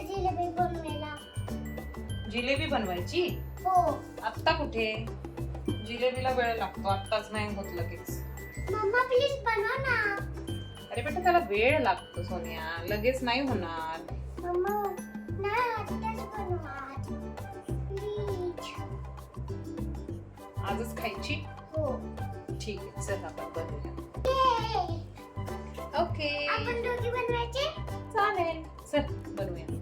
जिलेबी बनवायला. जिलेबी बनवायची? हो. आत्ता कुठे? जिलेबीला वेळ लागतो आत्ताच नाही होत लगेच. मम्मा प्लीज बनवा ना. अरे बेटा त्याला वेळ लागतो सोनिया. लगेच नाही होणार. मम्मा नाही आत्ताच बनवा प्लीज आजच खायची? हो. ठीक आहे चल आपण बनवूया! ओके आपण दोघी बनवायचे? चालेल. चल बनवूया.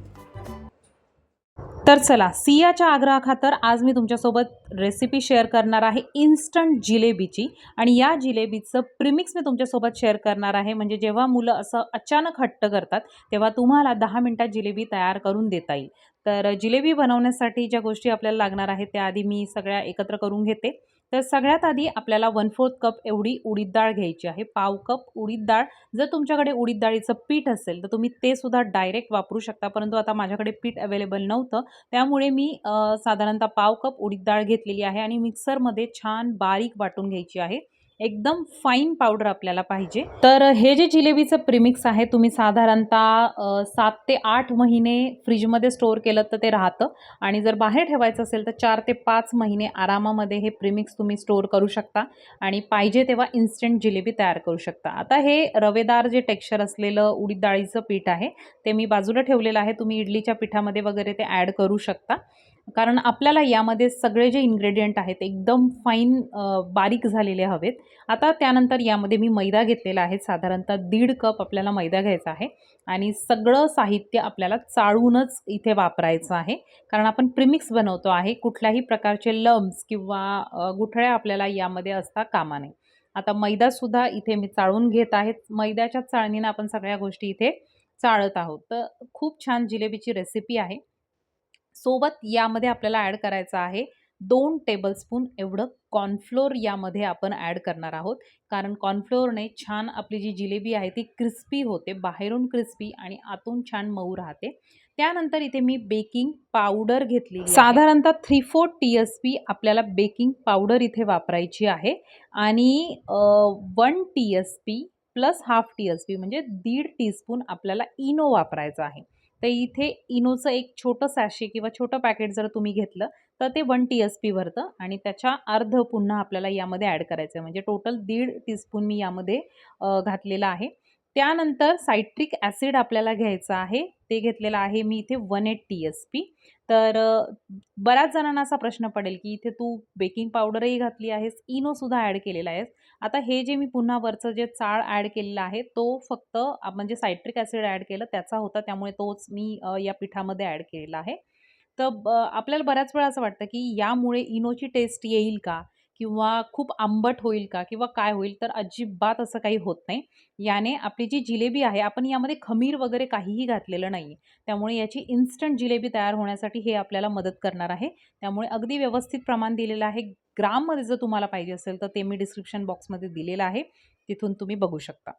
तर चला सियाच्या आग्रहाखातर आज मी तुमच्यासोबत रेसिपी शेअर करणार आहे इन्स्टंट जिलेबीची. आणि या जिलेबीचं प्रिमिक्स मी तुमच्यासोबत शेअर करणार आहे. म्हणजे जेव्हा मुलं असं अचानक हट्ट करतात तेव्हा तुम्हाला दहा मिनटात जिलेबी तयार करून देता येईल. तर जिलेबी बनवण्यासाठी ज्या गोष्टी आपल्याला लागणार आहेत त्या आधी मी सगळ्या एकत्र करून घेते. तर सगळ्यात आधी आपल्याला वन फोर्थ कप एवढी उडीद डाळ घ्यायची आहे. पाव कप उडीद डाळ. जर तुमच्याकडे उडीद डाळीचं पीठ असेल तर तुम्ही ते सुद्धा डायरेक्ट वापरू शकता. परंतु आता माझ्याकडे पीठ अवेलेबल नव्हतं. त्यामुळे मी साधारणतः पाव कप उडीद डाळ घेतलेली आहे आणि मिक्सरमध्ये छान बारीक वाटून घ्यायची आहे. एकदम फाईन पावडर आपल्याला पाहिजे. तर हे जे जिलेबीचं प्रिमिक्स आहे तुम्ही साधारणतः सात ते आठ महिने फ्रीजमध्ये स्टोअर केलं तर ते राहतं. आणि जर बाहेर ठेवायचं असेल तर चार ते पाच महिने आरामामध्ये हे प्रिमिक्स तुम्ही स्टोअर करू शकता. आणि पाहिजे तेव्हा इन्स्टंट जिलेबी तयार करू शकता. आता हे रवेदार जे टेक्स्चर असलेलं उडीद डाळीचं पीठ आहे ते मी बाजूला ठेवलेलं आहे. तुम्ही इडलीच्या पिठामध्ये वगैरे ते ॲड करू शकता. कारण आपल्याला यामध्ये सगळे जे इन्ग्रेडियंट आहेत एकदम फाईन बारीक झालेले हवेत. आता त्यानंतर यामध्ये मी मैदा घेतलेला आहे साधारणतः दीड कप आपल्याला मैदा घ्यायचा आहे आणि सगळं साहित्य आपल्याला चाळूनच इथे वापरायचं आहे. कारण आपण प्रिमिक्स बनवतो आहे कुठल्याही प्रकारचे लम्स किंवा गुठळ्या आपल्याला यामध्ये असता कामा नये. आता मैदासुद्धा इथे मी चाळून घेत आहे. मैद्याच्या चाळणीनं आपण सगळ्या गोष्टी इथे चाळत आहोत. तर खूप छान जिलेबीची रेसिपी आहे. सोबत यामध्ये आपल्याला ॲड करायचं आहे. दोन टेबलस्पून एवढं कॉर्नफ्लोअर यामध्ये आपण ॲड करणार आहोत. कारण कॉर्नफ्लोअरने छान आपली जी जिलेबी आहे ती क्रिस्पी होते बाहेरून क्रिस्पी आणि आतून छान मऊ राहते. त्यानंतर इथे मी बेकिंग पावडर घेतली साधारणतः three four T S P आपल्याला बेकिंग पावडर इथे वापरायची आहे. आणि one T S P plus half T S P म्हणजे दीड टीस्पून आपल्याला इनो वापरायचा आहे. तर इथे इनोचं एक छोटं सॅशे किंवा छोटं पॅकेट जर तुम्ही घेतलं तर ते वन टी एस पी भरतं आणि त्याच्या अर्ध पुन्हा आपल्याला यामध्ये ॲड करायचं आहे म्हणजे टोटल दीड टीस्पून मी यामध्ये घातलेला घातलेलं आहे. त्यानंतर सायट्रिक ॲसिड आपल्याला घ्यायचं आहे. ते घेतलेलं आहे मी इथे one eight T S P. तर बऱ्याच जणांना असा प्रश्न पडेल की इथे तू बेकिंग पावडरही घातली आहेस इनोसुद्धा ॲड केलेला आहेस. आता हे जे मी पुन्हा वरचं जे चाळ ॲड केलेलं आहे तो फक्त म्हणजे सायट्रिक ॲसिड ॲड केलं त्याचा होता त्यामुळे तोच मी या पिठामध्ये ॲड केलेला आहे. तर आपल्याला बऱ्याच वेळा असं वाटतं की यामुळे इनोची टेस्ट येईल का? किंवा खूप आंबट होईल का किंवा काय होईल तर अजिबात असं काही होत नाही. याने आपली जी जिलेबी आहे आपण यामध्ये खमीर वगैरे काहीही घातलेलं नाही त्यामुळे याची इन्स्टंट जिलेबी तयार होण्यासाठी हे आपल्याला मदत करणार आहे. त्यामुळे अगदी व्यवस्थित प्रमाण दिलेलं आहे. ग्राममध्ये जर तुम्हाला पाहिजे असेल तर ते मी डिस्क्रिप्शन बॉक्समध्ये दिलेलं आहे. तिथून तुम्ही बघू शकता.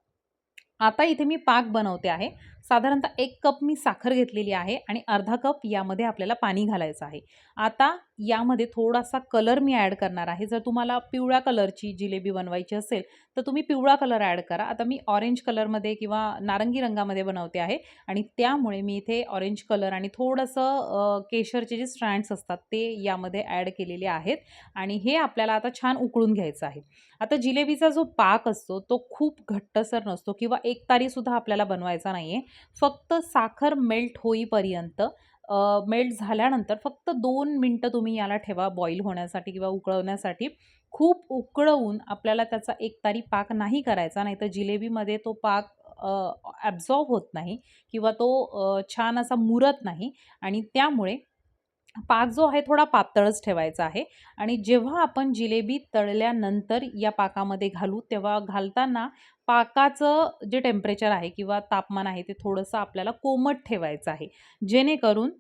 आता इथे मी पाक बनवते आहे. साधारणतः एक कप मी साखर घेतलेली आहे आणि अर्धा कप यामध्ये आपल्याला पाणी घालायचं आहे. आता यामध्ये थोडासा कलर मी ॲड करणार आहे. जर तुम्हाला पिवळ्या कलरची जिलेबी बनवायची असेल तर तुम्ही पिवळा कलर ॲड करा. आता मी ऑरेंज कलरमध्ये किंवा नारंगी रंगामध्ये बनवते आहे आणि त्यामुळे मी इथे ऑरेंज कलर आणि थोडंसं केशरचे जे स्ट्रँड्स असतात ते यामध्ये ॲड केलेले आहेत. आणि हे आपल्याला आता छान उकळून घ्यायचं आहे. आता जिलेबीचा जो पाक असतो तो खूप घट्टसर नसतो किंवा एक तारीसुद्धा आपल्याला बनवायचा नाही आहे फक्त साखर मेल्ट होईपर्यंत मेल्ट झाल्यानंतर फक्त दोन मिनटं तुम्ही याला ठेवा बॉईल होण्यासाठी किंवा उकळवण्यासाठी. खूप उकळवून आपल्याला त्याचा एक तारी पाक नाही करायचा नाहीतर जिलेबीमध्ये तो पाक ॲब्झॉर्ब होत नाही किंवा तो छान असा मुरत नाही आणि त्यामुळे पाक जो आहे थोडा पातळच ठेवायचा आहे. आणि जेव्हा आपण जिलेबी तळल्यानंतर या पाकामध्ये घालू तेव्हा घालताना पाकाचं जे टेम्परेचर आहे किंवा तापमान आहे ते थोडंसं आपल्याला कोमट ठेवायचं आहे. जेणेकरून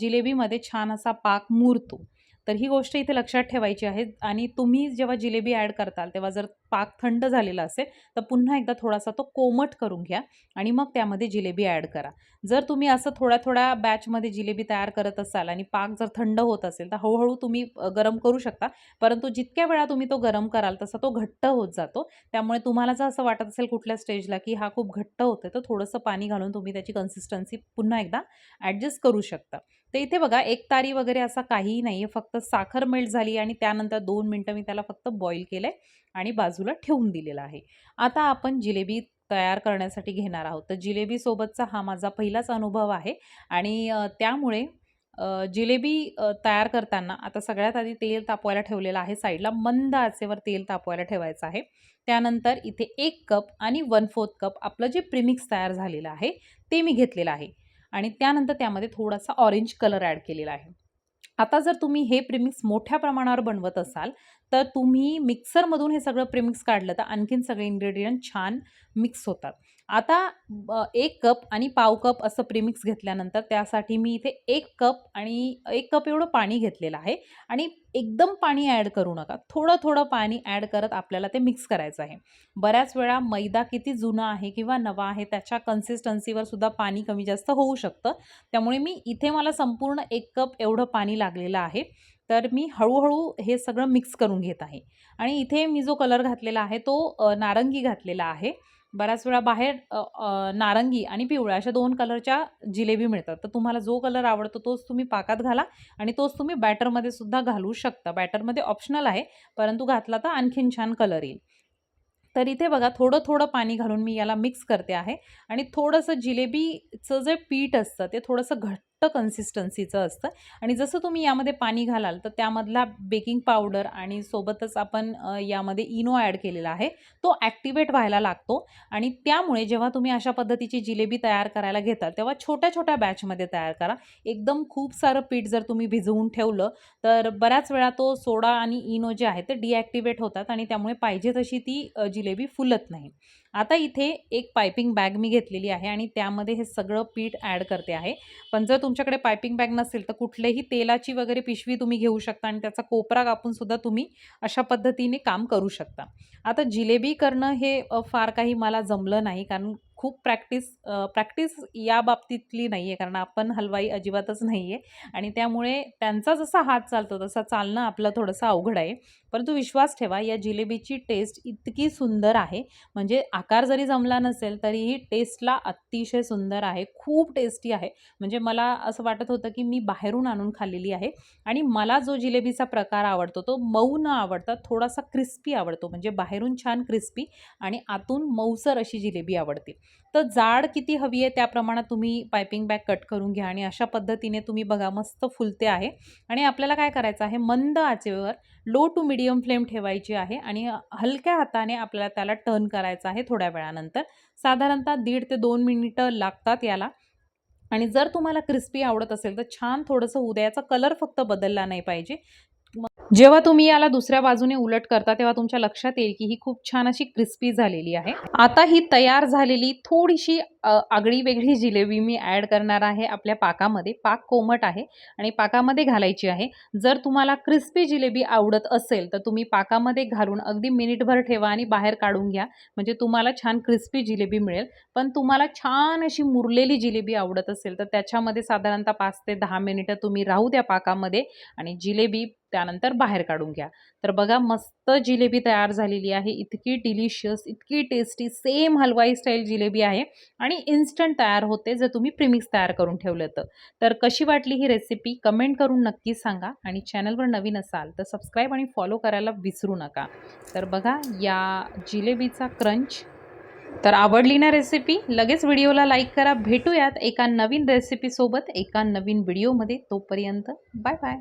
जिलेबीमध्ये छान असा पाक मुरतो. तर ही गोष्ट इथे लक्षात ठेवायची आहे. आणि तुम्ही जेव्हा जिलेबी ॲड करताल तेव्हा जर पाक थंड झालेला असेल तर पुन्हा एकदा थोडासा तो कोमट करून घ्या आणि मग त्यामध्ये जिलेबी ॲड करा. जर तुम्ही असं थोड्या थोड्या बॅचमध्ये जिलेबी तयार करत असाल आणि पाक जर थंड होत असेल तर हळूहळू तुम्ही गरम करू शकता. परंतु जितक्या वेळा तुम्ही तो गरम कराल तसा तो घट्ट होत जातो. त्यामुळे तुम्हाला जर असं वाटत असेल कुठल्या स्टेजला की हा खूप घट्ट होते तर थोडंसं पाणी घालून तुम्ही त्याची कन्सिस्टन्सी पुन्हा एकदा ॲडजस्ट करू शकता. तर इथे बघा एक तारी वगैरे असा काहीही नाही आहे फक्त साखर मेल्ट झाली आणि त्यानंतर दोन मिनटं मी त्याला फक्त बॉईल केलं आहे आणि बाजूला ठेवून दिलेलं आहे. आता आपण जिलेबी तयार करण्यासाठी घेणार आहोत. तर जिलेबीसोबतचा हा माझा पहिलाच अनुभव आहे आणि त्यामुळे जिलेबी तयार करताना आता सगळ्यात आधी तेल तापवायला ठेवलेलं आहे. साईडला मंद आचेवर तेल तापवायला ठेवायचं आहे. त्यानंतर इथे एक कप आणि वन फोर्थ कप आपलं जे प्रिमिक्स तयार झालेलं आहे ते मी घेतलेलं आहे. आणि त्यानंतर त्यामध्ये थोडासा ऑरेंज कलर ॲड केलेला आहे. आता जर तुम्ही हे प्रिमिक्स मोठ्या प्रमाणावर बनवत असाल तर तुम्ही मिक्सरमधून हे सगळं प्रिमिक्स काढलं तर आणखीन सगळे इन्ग्रेडियंट छान मिक्स होतात. आता एक कप आणि पाव कप असं प्रिमिक्स घेतल्यानंतर त्यासाठी मी इथे एक कप आणि एक कप एवढं पाणी घेतलेलं आहे. आणि एकदम पाणी ॲड करू नका. थोडं थोडं पाणी ॲड करत आपल्याला ते मिक्स करायचं आहे. बऱ्याच वेळा मैदा किती जुना आहे किंवा नवा आहे त्याच्या कन्सिस्टन्सीवर सुद्धा पाणी कमी जास्त होऊ शकतं. त्यामुळे मी इथे मला संपूर्ण एक कप एवढं पाणी लागलेलं आहे. तर मी हळूहळू हे सगळं मिक्स करून घेत आहे. आणि इथे मी जो कलर घातलेला आहे तो नारंगी घातलेला आहे. बऱ्याच वेळा बाहेर नारंगी आणि पिवळ्या अशा दोन कलरच्या जिलेबी मिळतात. तर तुम्हाला जो कलर आवडतो तोच तुम्ही पाकात घाला आणि तोच तुम्ही बॅटरमध्ये सुद्धा घालू शकता. बॅटरमध्ये ऑप्शनल आहे परंतु घातला तर आणखीन छान कलर येईल. तर इथे बघा थोडं थोडं पाणी घालून मी याला मिक्स करते आहे आणि थोडंसं जिलेबीचं जे पीठ असतं ते थोडंसं घट्ट कन्सिस्टन्सीचं असतं. आणि जसं तुम्ही यामध्ये पाणी घालाल तर त्यामधला बेकिंग पावडर आणि सोबतच आपण यामध्ये इनो ॲड केलेला आहे. तो ॲक्टिवेट व्हायला लागतो. आणि त्यामुळे जेव्हा तुम्ही अशा पद्धतीची जिलेबी तयार करायला घेता तेव्हा छोट्या छोट्या बॅचमध्ये तयार करा. एकदम खूप सारं पीठ जर तुम्ही भिजवून ठेवलं तर बऱ्याच वेळा तो सोडा आणि इनो जे आहे ते डिॲक्टिवेट होतात आणि त्यामुळे पाहिजे तशी ती जिलेबी फुलत नाही. आता इथे एक पायपिंग बॅग मी घेतलेली आहे आणि त्यामध्ये हे सगळं पीठ ॲड करते आहे. पण जर तुमच्याकडे पायपिंग बॅग नसेल तर कुठल्याही तेलाची वगैरे पिशवी तुम्ही घेऊ शकता आणि त्याचा कोपरा कापून सुद्धा तुम्ही अशा पद्धतीने काम करू शकता. आता जिलेबी करणं हे फार काही मला जमलं नाही कारण खूप प्रॅक्टिस प्रॅक्टिस या बाबतीतली नाही आहे कारण आपण हलवाई अजिबातच नाही आहे आणि त्यामुळे त्यांचा जसा हात चालतो तसा चालणं आपलं थोडंसं अवघड आहे. परंतु विश्वास ठेवा या जिलेबीची टेस्ट इतकी सुंदर आहे. म्हणजे आकार जरी जमला नसेल तरीही टेस्टला अतिशय सुंदर आहे. खूप टेस्टी आहे. म्हणजे मला असं वाटत होतं की मी बाहेरून आणून खाल्लेली आहे. आणि मला जो जिलेबीचा प्रकार आवडतो तो मऊ न आवडता थोडासा क्रिस्पी आवडतो. म्हणजे बाहेरून छान क्रिस्पी आणि आतून मऊसर अशी जिलेबी आवडते. तर जाड किती हवी आहे त्या प्रमाणात तुम्ही पायपिंग बॅग कट करून घ्या आणि अशा पद्धतीने तुम्ही बघा मस्त फुलते आहे. आणि आपल्याला काय करायचं आहे मंद आचेवर लो टू मिडियम फ्लेम ठेवायची आहे आणि हलक्या हाताने आपल्याला त्याला टर्न करायचं आहे थोड्या वेळानंतर. साधारणतः दीड ते दोन मिनिटं लागतात याला. आणि जर तुम्हाला क्रिस्पी आवडत असेल तर छान थोडंसं उद्याचा कलर फक्त बदलला नाही पाहिजे. जेव्हा तुम्ही याला दुसऱ्या बाजूने उलट करता तेव्हा तुमच्या लक्षात येईल की ही खूप छान अशी क्रिस्पी झालेली आहे. आता ही तयार झालेली थोडीशी आगळी वेगळी जिलेबी मी ॲड करणार आहे आपल्या पाकामध्ये. पाक कोमट आहे आणि पाकामध्ये घालायची आहे. जर तुम्हाला क्रिस्पी जिलेबी आवडत असेल तर तुम्ही पाकामध्ये घालून अगदी मिनिटभर ठेवा आणि बाहेर काढून घ्या. म्हणजे तुम्हाला छान क्रिस्पी जिलेबी मिळेल. पण तुम्हाला छान अशी मुरलेली जिलेबी आवडत असेल तर त्याच्यामध्ये साधारणतः पाच ते दहा मिनिटं तुम्ही राहू द्या पाकामध्ये आणि जिलेबी त्यानंतर बाहेर काढून घ्या. तर बघा मस्त जिलेबी तयार झालेली आहे. इतकी डिलिशियस इतकी टेस्टी सेम हलवाई स्टाईल जिलेबी आहे आणि आणि इन्स्टंट तयार होते जर तुम्ही प्रिमिक्स तयार करून ठेवलं तर. तर कशी वाटली ही रेसिपी कमेंट करून नक्की सांगा आणि चॅनलवर नवीन असाल तर सबस्क्राईब आणि फॉलो करायला विसरू नका. तर बघा या जिलेबीचा क्रंच तर आवडली ना रेसिपी लगेच व्हिडिओला लाईक करा. भेटूयात एका नवीन रेसिपीसोबत एका नवीन व्हिडिओमध्ये तोपर्यंत बाय बाय